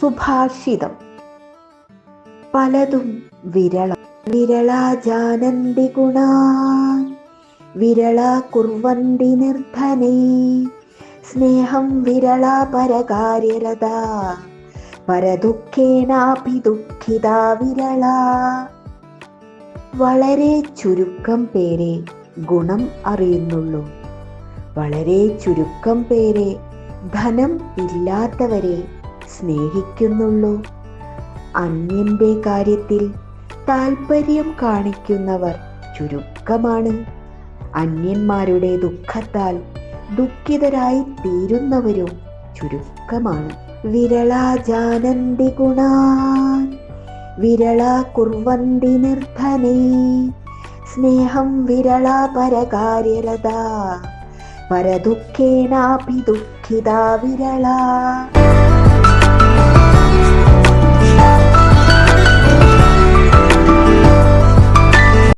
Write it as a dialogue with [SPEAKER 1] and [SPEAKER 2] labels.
[SPEAKER 1] സുഭാഷിതം. പലതും വിരള. വിരളാജാനന്തി ഗുണാ. വിരളാ കുർവന്തി നിർധനേ. സ്നേഹം വിരള പരകാര്യരത പരദുഃഖേനാപി ദുഃഖിത വിരള. വളരെ ചുരുക്കം പേരെ ഗുണം അറിയുന്നുള്ളൂ. വളരെ ചുരുക്കം പേരെ ധനം ഇല്ലാത്തവരെ സ്നേഹിക്കുന്നുള്ളൂ. അന്യന്റെ കാര്യത്തിൽ താല്പര്യം കാണിക്കുന്നവർ ചുരുക്കമാണ്. അന്യന്മാരുടെ ദുഃഖത്താൽ ദുഃഖിതരായി തീരുന്നവരും ചുരുക്കമാണ്. വിരളാജാനന്തി ഗുണാൻ വിരള കുർവന്തി നിർധനേ സ്നേഹം വിരള പരകാര്യരത പരദുഃഖേനാപി ദുഃഖിത